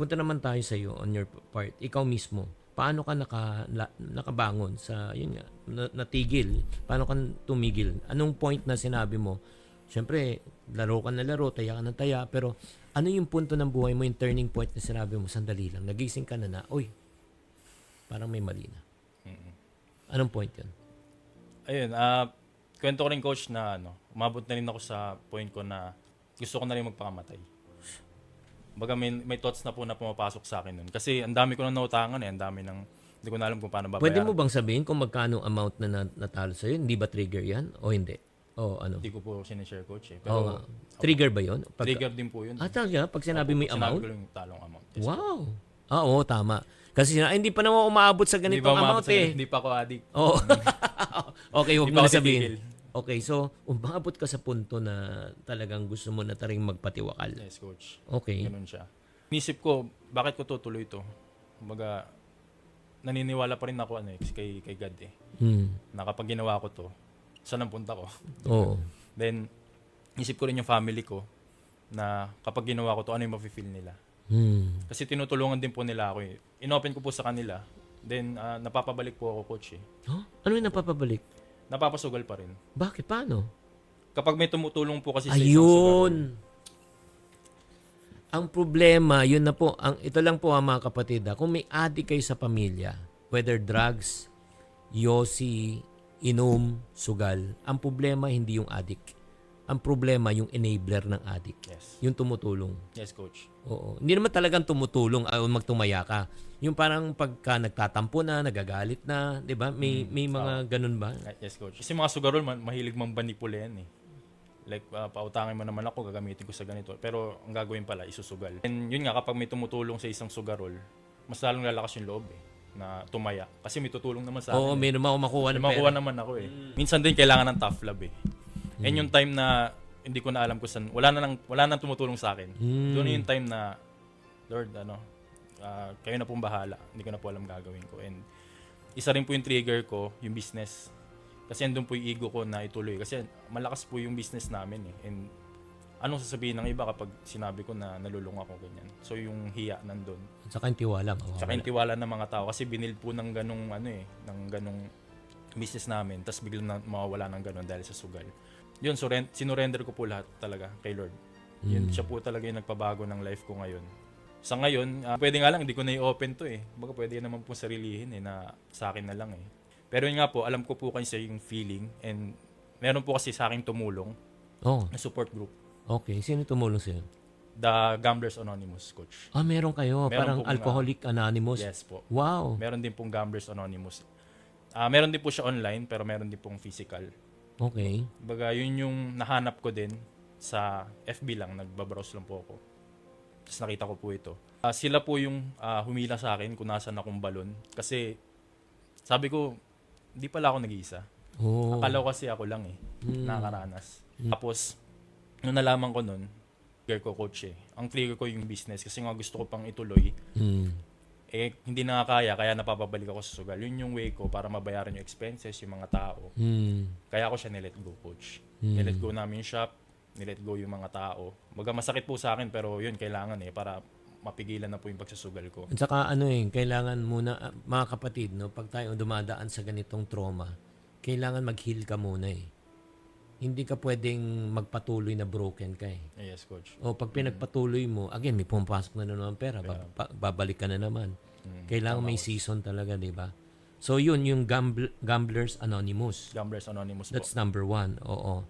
punta naman tayo sa iyo on your part. Ikaw mismo, paano ka naka, la- nakabangon sa, yun nga, na- natigil? Paano ka tumigil? Anong point na sinabi mo? Siyempre, laro ka na laro, taya ka na taya, pero ano yung punto ng buhay mo, yung turning point na sinabi mo, sandali lang, nagising ka na na, uy, parang may mali na. Anong point yun? Ayun, ah kwento ko rin coach na ano, umabot na rin ako sa point ko na gusto ko na rin magpakamatay. Baga may, may thoughts na po na pumapasok sa akin nun. Kasi ang dami ko nang nautangan eh, ang dami ng, hindi ko na alam kung paano babayaran. Pwede mo bang sabihin kung magkano amount na na- natalo sa'yo? Hindi ba trigger yan? O hindi? O ano? Hindi ko po sinishare coach eh. Oo Pero nga. Trigger ba yun? Pag, trigger din po yun. ah, talaga? Pag sinabi mo yung Sinabi amount? ko lang yung talong amount. Yes. Wow. Ah, oo, tama. Kasi sina- ay, hindi pa naman umaabot sa Hindi ganitong pa umabot amount sa- eh. Hindi pa ako addict. Oo. okay, huwag Hindi mo pa na ako sabihin. titigil. Okay, so umabot ka sa punto na talagang gusto mo na taring magpatiwakal. Yes, coach. Okay. Ganun siya. Inisip ko, bakit ko tutuloy to? Kumbaga, naniniwala pa rin ako ano, eh, kay, kay God eh. Hmm. Na kapag ginawa ko to, saan ang punta ko? Oo. Then, isip ko rin yung family ko na kapag ginawa ko to, ano yung mafe-feel nila. Hmm. Kasi tinutulungan din po nila ako eh. Inopen ko po sa kanila. Then, ah, napapabalik po ako, coach eh. Huh? Ano yung napapabalik? Napapasugal pa rin. Bakit? Paano? Kapag may tumutulong po kasi sa isang Ayun. Ang problema, yun na po, ang ito lang po ha, mga kapatid, ha, kung may addict kayo sa pamilya, whether drugs, yosi, inom, sugal, ang problema hindi yung addict. Ang problema yung enabler ng addict. Yes. Yung tumutulong. Yes, coach. Oo. Hindi naman talagang tumutulong o magtumaya ka. Yung parang pagka nagtatampo na, nagagalit na, 'di ba? May may mga ganun ba? Ah, Yes, coach. Kasi mga sugarol, ma- mahilig mang manipula yan eh. Like, ah, pautangin mo naman ako, gagamitin ko sa ganito. Pero ang gagawin pala, isusugal. And yun nga, kapag may tumutulong sa isang sugarol, mas lalong lalakas yung loob eh, na tumaya. Kasi may tutulong naman sa Oo, akin. eh. may naman ako makuha ng May makuha pera. naman ako eh. Minsan din kailangan ng tough love eh. And yung time na hindi ko na alam kung saan, wala na nang, wala nang tumutulong sa akin. Mm. Doon yung time na, Lord, ano, ah, kayo na pong bahala. Hindi ko na po alam gagawin ko. And isa rin po yung trigger ko, yung business. Kasi andun po yung ego ko na ituloy. Kasi malakas po yung business namin eh. And anong sasabihin ng iba kapag sinabi ko na nalulung ako ganyan. So yung hiya nandun. Saka yung tiwala. mawawala. Tsaka yung tiwala ng mga tao kasi binil po ng ganong ano eh, ng ganong business namin. Tapos biglang na, mawawala ng ganon dahil sa sugal. Yun, surren- sinurrender ko po lahat talaga kay Lord. Yun, siya po talaga yung nagpabago ng life ko ngayon. Sa ngayon, ah, pwede nga lang, hindi ko na i-open to eh. Baga pwede naman po sarilihin eh, na sa akin na lang eh. Pero yun nga po, alam ko po kasi yung feeling and meron po kasi sa akin tumulong Oh, na support group. okay. Sino tumulong sa'yo? The Gamblers Anonymous, coach. Ah, meron kayo. Meron parang pong, Alcoholic Anonymous. Yes po. Wow. Meron din pong Gamblers Anonymous. Ah, meron din po siya online pero meron din pong physical. Okay. Baga yun yung nahanap ko din sa FB lang, nagbabrowse lang po ako. Tapos nakita ko po ito. Ah, sila po yung ah, humila sa akin kung nasan akong balon. Kasi sabi ko, di pala ako nag-iisa. Oh. Akala ko kasi ako lang eh, nakakaranas. Tapos, nung nalaman ko nun, trigger ko coach eh. Ang trigger ko yung business kasi nga gusto ko pang ituloy. Hmm. Eh, hindi na nga kaya, kaya napapabalik ako sa sugal. Yun yung way ko para mabayaran yung expenses, yung mga tao. Hmm. Kaya ako siya nilet go, coach. Hmm. Nilet go namin yung shop, nilet go yung mga tao. Baga masakit po sa akin, pero yun, kailangan eh, para mapigilan na po yung pagsusugal ko. At saka ano eh, kailangan muna, ah, mga kapatid, no, pag tayo dumadaan sa ganitong trauma, kailangan mag-heal ka muna eh. Hindi ka pwedeng magpatuloy na broken ka eh. Eh, Yes, coach. O pag pinagpatuloy mo, again, may pumapasok na naman pera, ba- ba- babalik ka na naman. Mm, Kailangan may season talaga, di ba? So yun, yung Gambl- Gamblers Anonymous. Gamblers Anonymous po. That's number one, oo.